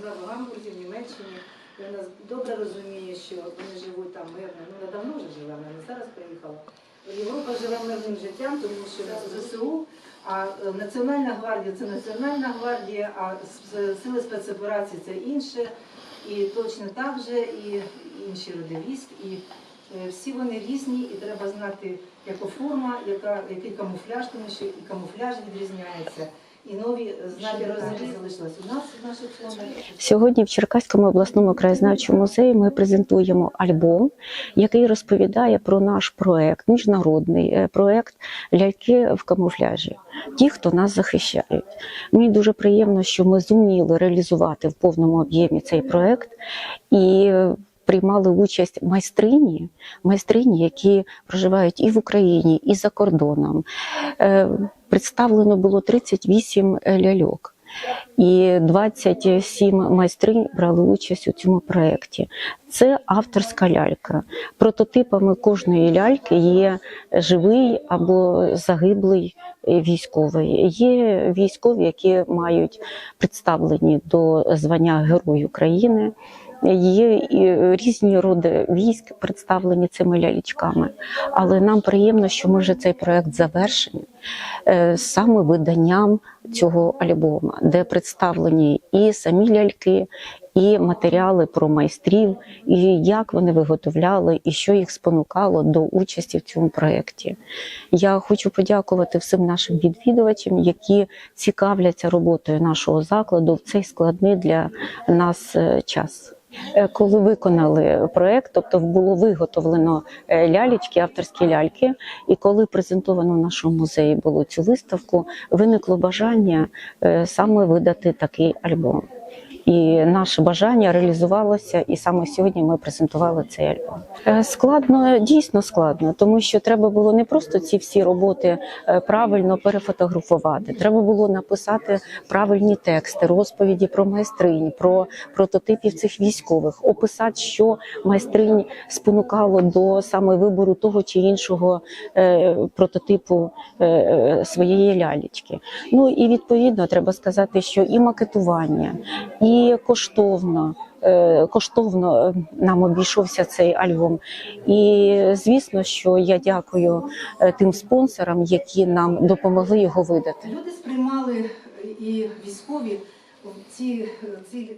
Вона в Гамбурзі, в Німеччині. І вона добре розуміє, що вони живуть там мирно. Ну, вона давно вже живе, вона не зараз приїхала. Європа живе мирним життям, тому що ЗСУ, а е, Національна гвардія це Національна гвардія, а сили спецоперацій це інше. І точно так же і інші роди військ. І всі вони різні, і треба знати, яка форма, яка, який камуфляж, тому що і камуфляж відрізняється. І нові знаки розміру залишились у нас в наших фондах. Сьогодні в Черкаському обласному краєзнавчому музеї ми презентуємо альбом, який розповідає про наш проект, міжнародний е, проект Ляльки в камуфляжі. Ті, хто нас захищають. Мені дуже приємно, що ми зуміли реалізувати в повному об'ємі цей проект і е, приймали участь майстрині, майстрині, які проживають і в Україні, і за кордоном. Е, Представлено було 38 ляльок. І 27 майстринь брали участь у цьому проєкті. Це авторська лялька. Прототипами кожної ляльки є живий або загиблий е, військовий. Є військові, які мають представлені до звання Герой України. Є і різні роди військ представлені цими лялічками, Але нам приємно, що ми вже цей проект завершені е, саме виданням цього альбома, де представлені і самі ляльки, і матеріали про майстрів, і як вони виготовляли, і що їх спонукало до участі в цьому проєкті. Я хочу подякувати всім нашим відвідувачам, які цікавляться роботою нашого закладу в цей складний для нас е, час. Е, Коли виконали проект, тобто було виготовлено е, лялечки, авторські ляльки, і коли презентовано в нашому музеї було цю виставку, виникло бажання саме видати такий альбом. І наше бажання реалізувалося, і саме сьогодні ми презентували цей альбом. Е, Складно, дійсно складно, тому що треба було не просто ці всі роботи е, правильно перефотографувати. Треба було написати правильні тексти, розповіді про майстринь, про прототипів цих військових, описати, що майстринь спонукало до саме вибору того чи іншого е, прототипу своєї лялечки. Ну і відповідно треба сказати, що і макетування, і коштовно. е, Коштовно е, нам обійшовся цей альбом, і звісно, що я дякую е, тим спонсорам, які нам допомогли його видати. Люди сприймали і військові ці, ці